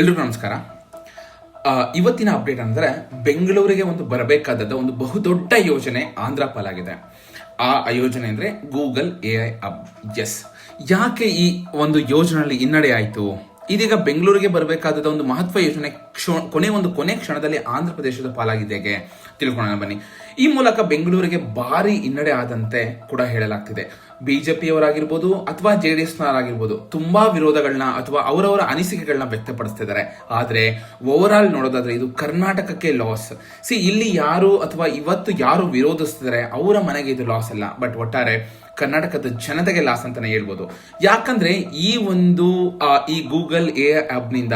ಎಲ್ರಿಗೂ ನಮಸ್ಕಾರ. ಇವತ್ತಿನ ಅಪ್ಡೇಟ್ ಅಂದ್ರೆ ಬೆಂಗಳೂರಿಗೆ ಒಂದು ಬರಬೇಕಾದ ಒಂದು ಬಹುದೊಡ್ಡ ಯೋಜನೆ ಆಂಧ್ರ ಪಾಲಾಗಿದೆ. ಆ ಯೋಜನೆ ಅಂದರೆ ಗೂಗಲ್ ಎ ಐ ಅಬ್. ಎಸ್ ಯಾಕೆ ಈ ಒಂದು ಯೋಜನೆಯಲ್ಲಿ ಹಿನ್ನಡೆ ಆಯಿತು? ಇದೀಗ ಬೆಂಗಳೂರಿಗೆ ಬರಬೇಕಾದ ಒಂದು ಮಹತ್ವ ಯೋಜನೆ ಕ್ಷೋ, ಕೊನೆ ಒಂದು ಕೊನೆ ಕ್ಷಣದಲ್ಲಿ ಆಂಧ್ರ ಪ್ರದೇಶದ ಪಾಲಾಗಿದೆ ಹೇಗೆ? ತಿಳ್ಕೊಳ್ಳೋಣ ಬನ್ನಿ. ಈ ಮೂಲಕ ಬೆಂಗಳೂರಿಗೆ ಭಾರಿ ಹಿನ್ನಡೆ ಆದಂತೆ ಕೂಡ ಹೇಳಲಾಗ್ತಿದೆ. ಬಿಜೆಪಿಯವರಾಗಿರ್ಬೋದು ಅಥವಾ ಜೆ ಡಿ ಎಸ್ನವರಾಗಿರ್ಬೋದು ತುಂಬಾ ವಿರೋಧಗಳನ್ನ ಅಥವಾ ಅವರವರ ಅನಿಸಿಕೆಗಳನ್ನ ವ್ಯಕ್ತಪಡಿಸ್ತಿದ್ದಾರೆ. ಆದ್ರೆ ಓವರ್ ಆಲ್ ನೋಡೋದಾದ್ರೆ ಇದು ಕರ್ನಾಟಕಕ್ಕೆ ಲಾಸ್ ಸಿ ಇಲ್ಲಿ ಯಾರು ಅಥವಾ ಇವತ್ತು ಯಾರು ವಿರೋಧಿಸ್ತಿದ್ದಾರೆ ಅವರ ಮನೆಗೆ ಇದು ಲಾಸ್ ಅಲ್ಲ. ಬಟ್ ಒಟ್ಟಾರೆ, ಕರ್ನಾಟಕದ ಜನತೆಗೆ ಲಾಸ್ ಅಂತಾನೆ ಹೇಳ್ಬೋದು. ಯಾಕಂದ್ರೆ, ಈ ಒಂದು ಈ ಗೂಗಲ್ ಎ ನಿಂದ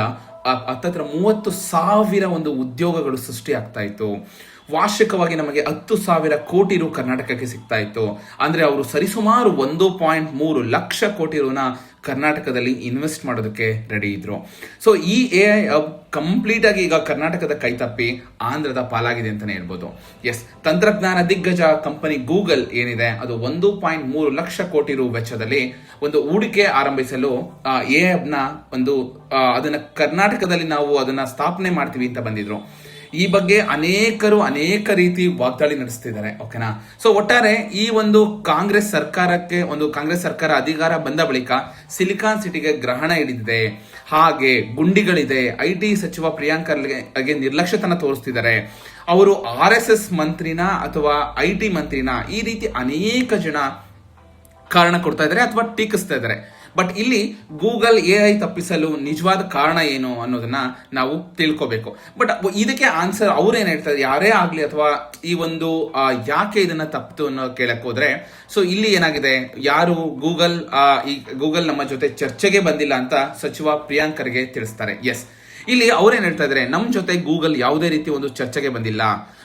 ಆ- ಹತ್ತತ್ರ ಮೂವತ್ತು ಸಾವಿರ ಒಂದು ಉದ್ಯೋಗಗಳು ಸೃಷ್ಟಿ ಆಗ್ತಾ ಇತ್ತು. ವಾರ್ಷಿಕವಾಗಿ ನಮಗೆ ಹತ್ತು ಸಾವಿರ ಕೋಟಿ ರು ಕರ್ನಾಟಕಕ್ಕೆ ಸಿಗ್ತಾ ಇತ್ತು. ಅಂದ್ರೆ ಅವರು ಸರಿಸುಮಾರು ಒಂದು ಪಾಯಿಂಟ್ ಮೂರು ಲಕ್ಷ ಕೋಟಿ ರುನ ಕರ್ನಾಟಕದಲ್ಲಿ ಇನ್ವೆಸ್ಟ್ ಮಾಡೋದಕ್ಕೆ ರೆಡಿ ಇದ್ರು. ಸೊ ಈ ಎ ಐ ಕಂಪ್ಲೀಟ್ ಆಗಿ ಈಗ ಕರ್ನಾಟಕದ ಕೈತಪ್ಪಿ ಆಂಧ್ರದ ಪಾಲಾಗಿದೆ ಅಂತಾನೆ ಹೇಳ್ಬೋದು. ಎಸ್ ತಂತ್ರಜ್ಞಾನ ದಿಗ್ಗಜ ಕಂಪನಿ ಗೂಗಲ್ ಏನಿದೆ ಅದು ಒಂದು ಪಾಯಿಂಟ್ ಮೂರು ಲಕ್ಷ ಕೋಟಿ ರು ವೆಚ್ಚದಲ್ಲಿ ಒಂದು ಹೂಡಿಕೆ ಆರಂಭಿಸಲು ಎ ನ ಒಂದು ಆ, ಅದನ್ನ ಕರ್ನಾಟಕದಲ್ಲಿ ನಾವು ಅದನ್ನ ಸ್ಥಾಪನೆ ಮಾಡ್ತೀವಿ ಅಂತ ಬಂದಿದ್ರು. ಈ ಬಗ್ಗೆ ಅನೇಕರು ಅನೇಕ ರೀತಿ ವಾಗ್ದಾಳಿ ನಡೆಸ್ತಿದ್ದಾರೆ ಓಕೆನಾ ಸೊ ಒಟ್ಟಾರೆ ಈ ಒಂದು ಕಾಂಗ್ರೆಸ್ ಸರ್ಕಾರಕ್ಕೆ, ಒಂದು ಕಾಂಗ್ರೆಸ್ ಸರ್ಕಾರ ಅಧಿಕಾರ ಬಂದ ಬಳಿಕ ಸಿಲಿಕಾನ್ ಸಿಟಿಗೆ ಗ್ರಹಣ ಹಿಡಿದಿದೆ. ಹಾಗೆ ಗುಂಡಿಗಳಿದೆ. ಐ ಟಿ ಸಚಿವ ಪ್ರಿಯಾಂಕರ್ಗೆ ನಿರ್ಲಕ್ಷ್ಯತನ ತೋರಿಸ್ತಿದ್ದಾರೆ. ಅವರು ಆರ್ ಎಸ್ ಎಸ್ ಮಂತ್ರಿನ ಅಥವಾ ಐ ಟಿ ಮಂತ್ರಿನ ಈ ರೀತಿ ಅನೇಕ ಜನ ಕಾರಣ ಕೊಡ್ತಾ ಇದ್ದಾರೆ ಅಥವಾ ಟೀಕಿಸ್ತಾ ಇದ್ದಾರೆ. ಬಟ್ ಇಲ್ಲಿ ಗೂಗಲ್ ಎ ಐ ತಪ್ಪಿಸಲು ನಿಜವಾದ ಕಾರಣ ಏನು ಅನ್ನೋದನ್ನ ನಾವು ತಿಳ್ಕೋಬೇಕು. ಬಟ್ ಇದಕ್ಕೆ ಆನ್ಸರ್ ಅವ್ರೇನು ಹೇಳ್ತಾರೆ? ಯಾರೇ ಆಗಲಿ ಅಥವಾ ಈ ಒಂದು ಯಾಕೆ ಇದನ್ನ ತಪ್ಪಿತು ಅನ್ನೋ ಕೇಳಕ್ ಹೋದ್ರೆ ಸೊ ಇಲ್ಲಿ ಏನಾಗಿದೆ? ಯಾರು ಗೂಗಲ್ ಈ ಗೂಗಲ್ ನಮ್ಮ ಜೊತೆ ಚರ್ಚೆಗೆ ಬಂದಿಲ್ಲ ಅಂತ ಸಚಿವ ಪ್ರಿಯಾಂಕರ್ಗೆ ತಿಳಿಸ್ತಾರೆ. ಎಸ್ ಇಲ್ಲಿ ಅವ್ರೇನ್ ಹೇಳ್ತಾ ಇದ್ದಾರೆ ನಮ್ಮ ಜೊತೆ ಗೂಗಲ್ ಯಾವುದೇ ರೀತಿ ಒಂದು ಚರ್ಚೆಗೆ ಬಂದಿಲ್ಲ.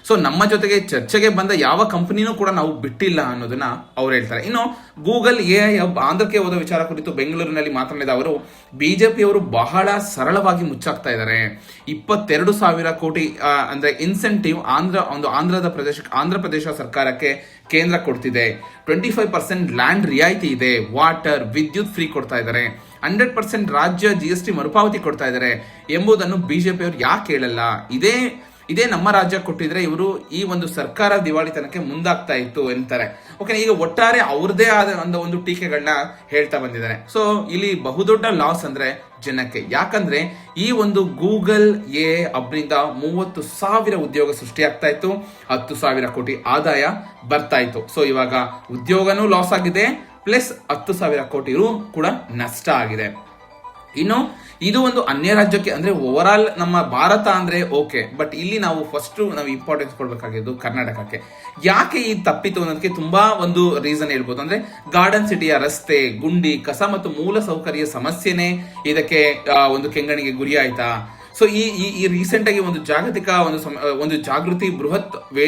ಸೊ ನಮ್ಮ ಜೊತೆಗೆ ಚರ್ಚೆಗೆ ಬಂದ ಯಾವ ಕಂಪನಿನೂ ಕೂಡ ನಾವು ಬಿಟ್ಟಿಲ್ಲ ಅನ್ನೋದನ್ನ ಅವ್ರು ಹೇಳ್ತಾರೆ. ಇನ್ನು ಗೂಗಲ್ ಎ ಐ ಆಂಧ್ರಕ್ಕೆ ಹೋದ ವಿಚಾರ ಕುರಿತು ಬೆಂಗಳೂರಿನಲ್ಲಿ ಮಾತನಾಡಿದ ಅವರು ಬಿಜೆಪಿಯವರು ಬಹಳ ಸರಳವಾಗಿ ಮುಚ್ಚಾಕ್ತಾ ಇದ್ದಾರೆ ಇಪ್ಪತ್ತೆರಡು ಸಾವಿರ ಕೋಟಿ ಅಂದ್ರೆ ಇನ್ಸೆಂಟಿವ್ ಆಂಧ್ರ, ಒಂದು ಆಂಧ್ರದ ಪ್ರದೇಶ, ಆಂಧ್ರ ಪ್ರದೇಶ ಸರ್ಕಾರಕ್ಕೆ ಕೇಂದ್ರ ಕೊಡ್ತಿದೆ. ಟ್ವೆಂಟಿ ಫೈವ್ ಪರ್ಸೆಂಟ್ ಲ್ಯಾಂಡ್ ರಿಯಾಯಿತಿ ಇದೆ. ವಾಟರ್ ವಿದ್ಯುತ್ ಫ್ರೀ ಕೊಡ್ತಾ ಇದ್ದಾರೆ ಹಂಡ್ರೆಡ್ ಪರ್ಸೆಂಟ್ ರಾಜ್ಯ ಜಿ ಎಸ್ ಟಿ ಮರುಪಾವತಿ ಕೊಡ್ತಾ ಇದ್ದಾರೆ ಎಂಬುದನ್ನು ಬಿಜೆಪಿ ಅವರು ಯಾಕೆ ಹೇಳಲ್ಲ? ಇದೇ ಇದೇ ನಮ್ಮ ರಾಜ್ಯ ಕೊಟ್ಟಿದ್ರೆ ಇವರು ಈ ಒಂದು ಸರ್ಕಾರ ದಿವಾಳಿತನಕ್ಕೆ ಮುಂದಾಗ್ತಾ ಇತ್ತು ಎಂತಾರೆ. ಓಕೆ ಈಗ ಒಟ್ಟಾರೆ ಅವ್ರದೇ ಆದ ಒಂದು ಒಂದು ಟೀಕೆಗಳನ್ನ ಹೇಳ್ತಾ ಬಂದಿದ್ದಾರೆ. ಸೊ ಇಲ್ಲಿ ಬಹುದೊಡ್ಡ ಲಾಸ್ ಅಂದ್ರೆ ಜನಕ್ಕೆ. ಯಾಕಂದ್ರೆ ಈ ಒಂದು ಗೂಗಲ್ ಎ ಅಬ್ನಿಂದ ಮೂವತ್ತು ಸಾವಿರ ಉದ್ಯೋಗ ಸೃಷ್ಟಿ ಆಗ್ತಾ ಇತ್ತು. ಹತ್ತು ಸಾವಿರ ಕೋಟಿ ಆದಾಯ ಬರ್ತಾ ಇತ್ತು. ಸೊ ಇವಾಗ ಉದ್ಯೋಗನೂ ಲಾಸ್ ಆಗಿದೆ ಪ್ಲಸ್ ಹತ್ತು ಸಾವಿರ ಕೋಟಿ ರು ಕೂಡ ನಷ್ಟ ಆಗಿದೆ. ಇನ್ನು ಇದು ಒಂದು ಅನ್ಯ ರಾಜ್ಯಕ್ಕೆ ಅಂದ್ರೆ ಓವರ್ ಆಲ್ ನಮ್ಮ ಭಾರತ ಅಂದ್ರೆ ಓಕೆ ಬಟ್ ಇಲ್ಲಿ ನಾವು ಫಸ್ಟ್ ನಾವು ಇಂಪಾರ್ಟೆನ್ಸ್ ಕೊಡ್ಬೇಕಾಗಿದ್ದು ಕರ್ನಾಟಕಕ್ಕೆ. ಯಾಕೆ ಈ ತಪ್ಪಿತು ಅನ್ನೋದಕ್ಕೆ ತುಂಬಾ ಒಂದು ರೀಸನ್ ಹೇಳ್ಬೋದು. ಅಂದ್ರೆ ಗಾರ್ಡನ್ ಸಿಟಿಯ ರಸ್ತೆ, ಗುಂಡಿ, ಕಸ ಮತ್ತು ಮೂಲ ಸೌಕರ್ಯ ಸಮಸ್ಯೆನೇ ಇದಕ್ಕೆ ಒಂದು ಕೆಂಗಣಿಗೆ ಗುರಿ ಆಯ್ತಾ? ಸೊ ಈ ಈ ಈ ರೀಸೆಂಟ್ ಆಗಿ ಒಂದು ಜಾಗತಿಕ ಒಂದು ಸಮ- ಒಂದು ಜಾಗೃತಿ ಬೃಹತ್ ವೇ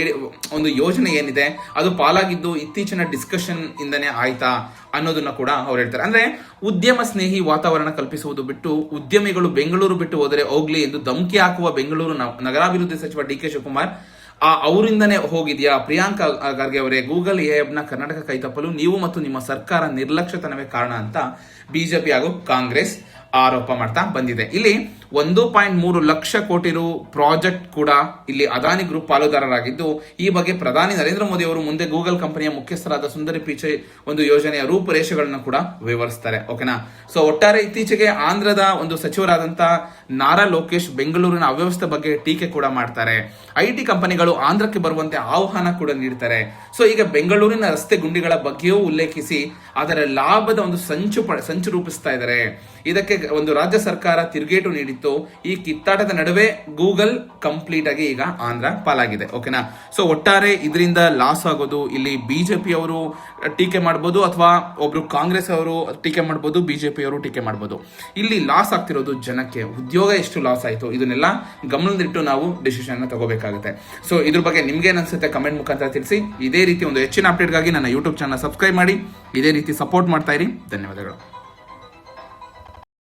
ಒಂದು ಯೋಜನೆ ಏನಿದೆ, ಅದು ಪಾಲಾಗಿದ್ದು ಇತ್ತೀಚಿನ ಡಿಸ್ಕಷನ್ ಇಂದನೇ ಆಯ್ತಾ ಅನ್ನೋದನ್ನ ಕೂಡ ಅವ್ರು ಹೇಳ್ತಾರೆ. ಅಂದ್ರೆ ಉದ್ಯಮ ಸ್ನೇಹಿ ವಾತಾವರಣ ಕಲ್ಪಿಸುವುದು ಬಿಟ್ಟು, ಉದ್ಯಮಿಗಳು ಬೆಂಗಳೂರು ಬಿಟ್ಟು ಹೋದರೆ ಹೋಗ್ಲಿ ಎಂದು ಧಮಕಿ ಹಾಕುವ ಬೆಂಗಳೂರು ನಗರಾಭಿವೃದ್ಧಿ ಸಚಿವ ಡಿ ಕೆ ಶಿವಕುಮಾರ್, ಆ ಅವರಿಂದನೇ ಹೋಗಿದ್ಯಾ? ಪ್ರಿಯಾಂಕಾ ಖರ್ಗೆ ಅವರೇ, ಗೂಗಲ್ ಎ ನ ಕರ್ನಾಟಕ ಕೈತಪ್ಪಲು ನೀವು ಮತ್ತು ನಿಮ್ಮ ಸರ್ಕಾರ ನಿರ್ಲಕ್ಷ್ಯತನವೇ ಕಾರಣ ಅಂತ ಬಿಜೆಪಿ ಹಾಗೂ ಕಾಂಗ್ರೆಸ್ ಆರೋಪ ಮಾಡ್ತಾ ಬಂದಿದೆ. ಇಲ್ಲಿ ಒಂದು ಪಾಯಿಂಟ್ ಮೂರು ಲಕ್ಷ ಕೋಟಿ ರು ಪ್ರಾಜೆಕ್ಟ್ ಕೂಡ ಇಲ್ಲಿ ಅದಾನಿ ಗ್ರೂಪ್ ಪಾಲುದಾರರಾಗಿದ್ದು, ಈ ಬಗ್ಗೆ ಪ್ರಧಾನಿ ನರೇಂದ್ರ ಮೋದಿ ಅವರು ಮುಂದೆ ಗೂಗಲ್ ಕಂಪನಿಯ ಮುಖ್ಯಸ್ಥರಾದ ಸುಂದರಿ ಪಿಚೈ ಒಂದು ಯೋಜನೆಯ ರೂಪುರೇಷೆಗಳನ್ನು ಕೂಡ ವಿವರಿಸ್ತಾರೆ. ಓಕೆನಾ? ಸೊ, ಒಟ್ಟಾರೆ ಇತ್ತೀಚೆಗೆ ಆಂಧ್ರದ ಒಂದು ಸಚಿವರಾದಂತಹ ನಾರಾ ಲೋಕೇಶ್ ಬೆಂಗಳೂರಿನ ಅವ್ಯವಸ್ಥೆ ಬಗ್ಗೆ ಟೀಕೆ ಕೂಡ ಮಾಡ್ತಾರೆ. ಐಟಿ ಕಂಪನಿಗಳು ಆಂಧ್ರಕ್ಕೆ ಬರುವಂತೆ ಆಹ್ವಾನ ಕೂಡ ನೀಡ್ತಾರೆ. ಸೊ, ಈಗ ಬೆಂಗಳೂರಿನ ರಸ್ತೆ ಗುಂಡಿಗಳ ಬಗ್ಗೆಯೂ ಉಲ್ಲೇಖಿಸಿ ಅದರ ಲಾಭದ ಒಂದು ಸಂಚು ಸಂಚು ರೂಪಿಸ್ತಾ ಇದ್ದಾರೆ ಇದಕ್ಕೆ ಒಂದು ರಾಜ್ಯ ಸರ್ಕಾರ ತಿರುಗೇಟು ನೀಡಿತ್ತು, ಈ ಕಿತ್ತಾಟದ ನಡುವೆ ಗೂಗಲ್ ಕಂಪ್ಲೀಟ್ ಆಗಿ ಈಗ ಆಂಧ್ರ ಪಾಲಾಗಿದೆ ಓಕೆನಾ ಸೊ ಒಟ್ಟಾರೆ ಇದರಿಂದ ಲಾಸ್ ಆಗೋದು, ಇಲ್ಲಿ ಬಿಜೆಪಿ ಅವರು ಟೀಕೆ ಮಾಡ್ಬೋದು ಅಥವಾ ಒಬ್ರು ಕಾಂಗ್ರೆಸ್ ಅವರು ಟೀಕೆ ಮಾಡ್ಬೋದು ಬಿಜೆಪಿ ಅವರು ಟೀಕೆ ಮಾಡ್ಬೋದು. ಇಲ್ಲಿ ಲಾಸ್ ಆಗ್ತಿರೋದು ಜನಕ್ಕೆ, ಉದ್ಯೋಗ ಎಷ್ಟು ಲಾಸ್ ಆಯಿತು, ಇದನ್ನೆಲ್ಲ ಗಮನದಲ್ಲಿಟ್ಟು ನಾವು ಡಿಸಿಷನ್ ತಗೋಬೇಕಾಗುತ್ತೆ. ಸೊ ಇದ್ರ ಬಗ್ಗೆ ನಿಮ್ಗೆ ಅನ್ಸುತ್ತೆ ಕಮೆಂಟ್ ಮುಖಾಂತರ ತಿಳಿಸಿ. ಇದೇ ರೀತಿ ಒಂದು ಹೆಚ್ಚಿನ ಅಪ್ಡೇಟ್ಗಾಗಿ ನನ್ನ ಯೂಟ್ಯೂಬ್ ಚಾನಲ್ ಸಬ್ಸ್ಕ್ರೈಬ್ ಮಾಡಿ, ಇದೇ ರೀತಿ ಸಪೋರ್ಟ್ ಮಾಡ್ತಾ ಇರಿ. ಧನ್ಯವಾದಗಳು.